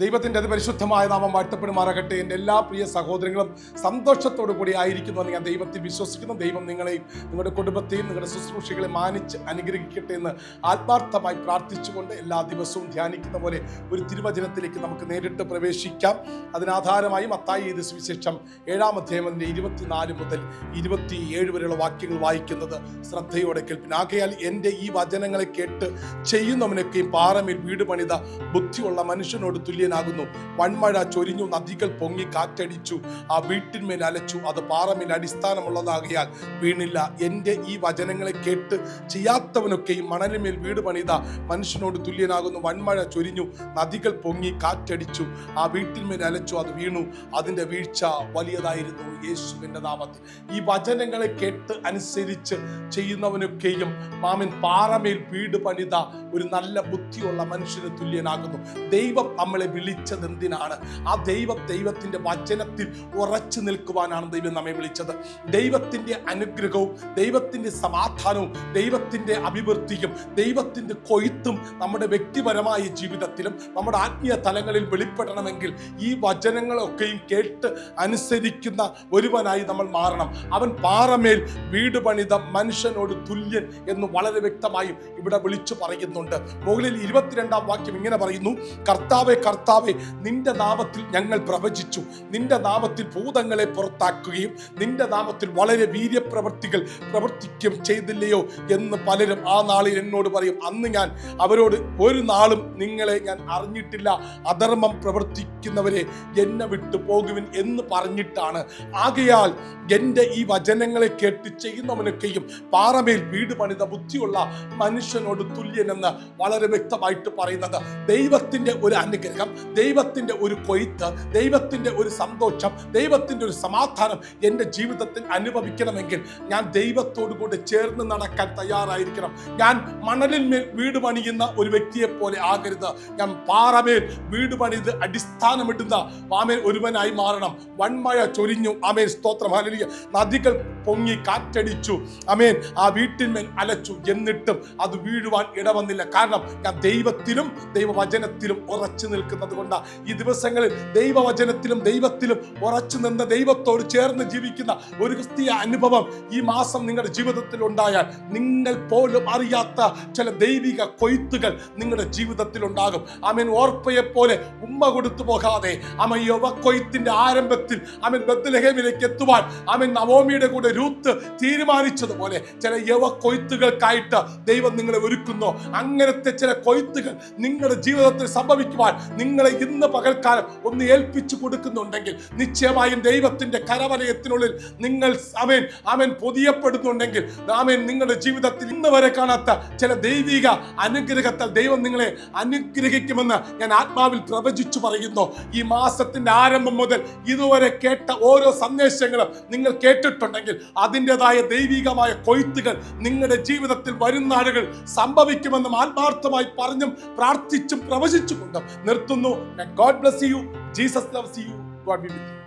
ദൈവത്തിന്റെ അതിപരിശുദ്ധമായ നാമം വാഴ്ത്തപ്പെടുമാറാകട്ടെ. എന്റെ എല്ലാ പ്രിയ സഹോദരങ്ങളും സന്തോഷത്തോടു കൂടി ആയിരിക്കുന്നു എന്ന് ഞാൻ ദൈവത്തിൽ വിശ്വസിക്കുന്നു. ദൈവം നിങ്ങളെയും നിങ്ങളുടെ കുടുംബത്തെയും നിങ്ങളുടെ ശുശ്രൂഷകളെ മാനിച്ച് അനുഗ്രഹിക്കട്ടെ എന്ന് ആത്മാർത്ഥമായി പ്രാർത്ഥിച്ചുകൊണ്ട് എല്ലാ ദിവസവും ധ്യാനിക്കുന്ന പോലെ ഒരു തിരുവചനത്തിലേക്ക് നമുക്ക് നേരിട്ട് പ്രവേശിക്കാം. അതിനാധാരമായി മത്തായി ഇത് സുവിശേഷം ഏഴാം അധ്യായം അതിന്റെ ഇരുപത്തിനാല് മുതൽ ഇരുപത്തിയേഴ് വരെയുള്ള വാക്യങ്ങൾ വായിക്കുന്നത് ശ്രദ്ധയോടെ കേൾപ്പിന് ആകയാൽ എന്റെ ഈ വചനങ്ങളെ കേട്ട് ചെയ്യുന്നവനൊക്കെയും പാറമേൽ വീട് പണിത ബുദ്ധിയുള്ള മനുഷ്യനോട് തുല്യനാകുന്നു വൺമഴ ചൊരിഞ്ഞു നദികൾ പൊങ്ങി കാറ്റടിച്ചു. ആ വീട്ടിന്മേൽ അലച്ചു അത് പാറമേൽ അടിസ്ഥാനമുള്ളതാകിയാൽ വീണില്ല. എന്റെ ഈ വചനങ്ങളെ കേട്ട് ചെയ്യാത്തവനൊക്കെയും മണലിന്മേൽ വീട് പണിത മനുഷ്യനോട് തുല്യനാകുന്നു. വൺമഴ ചൊരിഞ്ഞു നദികൾ പൊങ്ങി കാറ്റടിച്ചു. ആ വീട്ടിന്മേൽ അലച്ചു അത് വീണു. അതിന്റെ വീഴ്ച വലിയതായിരുന്നു യേശുവിന്റെ നാമത്തിൽ. ഈ വചനങ്ങളെ കേട്ട് അനുസരിച്ച് ചെയ്യുന്നവനൊക്കെയും മാമൻ പാറമേൽ വീട് പണിത ഒരു നല്ല ബുദ്ധിയുള്ള മനുഷ്യന് തുല്യനാകുന്നു. ദൈവം നമ്മളെ വിളിച്ചത് എന്തിനാണ് ആ ദൈവ ദൈവത്തിന്റെ വചനത്തിൽ ഉറച്ചു നിൽക്കുവാനാണ് ദൈവം നമ്മെ വിളിച്ചത്. ദൈവത്തിന്റെ അനുഗ്രഹവും ദൈവത്തിന്റെ സമാധാനവും ദൈവത്തിന്റെ അഭിവൃദ്ധിയും ദൈവത്തിന്റെ കൊയ്ത്തും നമ്മുടെ വ്യക്തിപരമായ ജീവിതത്തിലും നമ്മുടെ ആത്മീയ തലങ്ങളിൽ വെളിപ്പെടണമെങ്കിൽ ഈ വചനങ്ങളൊക്കെയും കേട്ട് അനുസരിക്കുന്ന ഒരുവനായി നമ്മൾ മാറണം. അവൻ പാറമേൽ വീട് പണിത മനുഷ്യനോട് തുല്യൻ എന്ന് വളരെ വ്യക്തമായും ഇവിടെ വിളിച്ചു പറയുന്നുണ്ട്. മുകളിൽ ഇരുപത്തിരണ്ടാം വാക്യം ഇങ്ങനെ പറയുന്നു കർത്താവെ കർത്താവെ നിന്റെ നാമത്തിൽ ഞങ്ങൾ പ്രവചിച്ചു. നിന്റെ നാമത്തിൽ ഭൂതങ്ങളെ പുറത്താക്കുകയും നിന്റെ നാമത്തിൽ വളരെ വീര്യപ്രവർത്തികൾ പ്രവർത്തിക്കുകയും ചെയ്തില്ലയോ എന്ന് പലരും ആ നാളിൽ എന്നോട് പറയും. അന്ന് ഞാൻ അവരോട് ഒരു നാളും നിങ്ങളെ ഞാൻ അറിഞ്ഞിട്ടില്ല. അധർമ്മം പ്രവർത്തിക്കുന്നവരെ എന്നെ വിട്ടു പോകുവിൻ എന്ന് പറഞ്ഞിട്ടാണ്. ആകയാൽ എന്റെ ഈ വചനങ്ങളെ കേട്ട് ചെയ്യുന്നവനൊക്കെയും പാറമേൽ വീട് പണിത ബുദ്ധിയുള്ള മനുഷ്യനോട് തുല്യനെന്ന് വളരെ വ്യക്തമായിട്ട് പറയുന്നത് ദൈവത്തിന്റെ ഒരു അനുഗ്രഹം. ദൈവത്തിന്റെ ഒരു കൊയ്ത്ത് ദൈവത്തിന്റെ ഒരു സന്തോഷം ദൈവത്തിന്റെ ഒരു സമാധാനം എന്റെ ജീവിതത്തിൽ അനുഭവിക്കണമെങ്കിൽ ഞാൻ ദൈവത്തോടു കൂടെ ചേർന്ന് നടക്കാൻ തയ്യാറായിരിക്കണം. ഞാൻ മണലിന്മേൽ വീട് പണിയുന്ന ഒരു വ്യക്തിയെ പോലെ ആകരുത്. ഞാൻ പാറമേൽ വീട് പണിത് അടിസ്ഥാനമിടുന്ന ആമേൽ ഒരുവനായി മാറണം. വൺമഴ ചൊരിഞ്ഞു. ആമേൻ. സ്തോത്രം. ഹല്ലേലൂയ. നദികൾ പൊങ്ങി കാറ്റടിച്ചു. അമേൻ ആ വീട്ടിന്മേൽ അലച്ചു. എന്നിട്ടും അത് വീഴുവാൻ ഇടവന്നില്ല. കാരണം ഞാൻ ദൈവത്തിലും ദൈവവചനത്തിലും ഉറച്ചു നിൽക്കുന്നത് കൊണ്ട് ഈ ദിവസങ്ങളിൽ ദൈവവചനത്തിലും ദൈവത്തിലും ഉറച്ചു നിന്ന് ദൈവത്തോട് ചേർന്ന് ജീവിക്കുന്ന ഒരു ക്രിസ്തീയ അനുഭവം ഈ മാസം നിങ്ങളുടെ ജീവിതത്തിൽ ഉണ്ടായാൽ നിങ്ങൾ പോലും അറിയാത്ത ചില ദൈവിക കൊയ്ത്തുകൾ നിങ്ങളുടെ ജീവിതത്തിൽ ഉണ്ടാകും. അമൻ ഓർപ്പയെ പോലെ ഉമ്മ കൊടുത്തു പോകാതെ അമ യുവ കൊയ്ത്തിന്റെ ആരംഭത്തിൽ അമൻ ബദ്ലഹേമിലേക്ക് എത്തുവാൻ അമൻ നവോമിയുടെ കൂടെ രൂത്ത് തീരുമാനിച്ചതുപോലെ ചില യവ കൊയ്ത്തുകൾക്കായിട്ട് ദൈവം നിങ്ങളെ ഒരുക്കുന്നു. അങ്ങനത്തെ ചില കൊയ്ത്തുകൾ നിങ്ങളുടെ ജീവിതത്തിൽ സംഭവിക്കുവാൻ നിങ്ങളെ ഇന്ന് പകൽക്കാലം ഒന്ന് ഏൽപ്പിച്ചു കൊടുക്കുന്നുണ്ടെങ്കിൽ നിശ്ചയമായും ദൈവത്തിന്റെ കരവലയത്തിനുള്ളിൽ നിങ്ങൾ അവൻ അവൻ പൊതിയപ്പെടുന്നുണ്ടെങ്കിൽ അവൻ നിങ്ങളുടെ ജീവിതത്തിൽ ഇന്ന് വരെ കാണാത്ത ചില ദൈവിക അനുഗ്രഹത്താൽ ദൈവം നിങ്ങളെ അനുഗ്രഹിക്കുമെന്ന് ഞാൻ ആത്മാവിൽ പ്രവചിച്ചു പറയുന്നു. ഈ മാസത്തിന്റെ ആരംഭം മുതൽ ഇതുവരെ കേട്ട ഓരോ സന്ദേശങ്ങളും നിങ്ങൾ കേട്ടിട്ടുണ്ടെങ്കിൽ അതിന്റെതായ ദൈവികമായ കൊയ്ത്തുകൾ നിങ്ങളുടെ ജീവിതത്തിൽ വരുന്ന ആളുകൾ സംഭവിക്കുമെന്നും ആത്മാർത്ഥമായി പറഞ്ഞും പ്രാർത്ഥിച്ചും പ്രവചിച്ചുകൊണ്ടും നിർത്തുന്നു. god bless you Jesus loves you god be with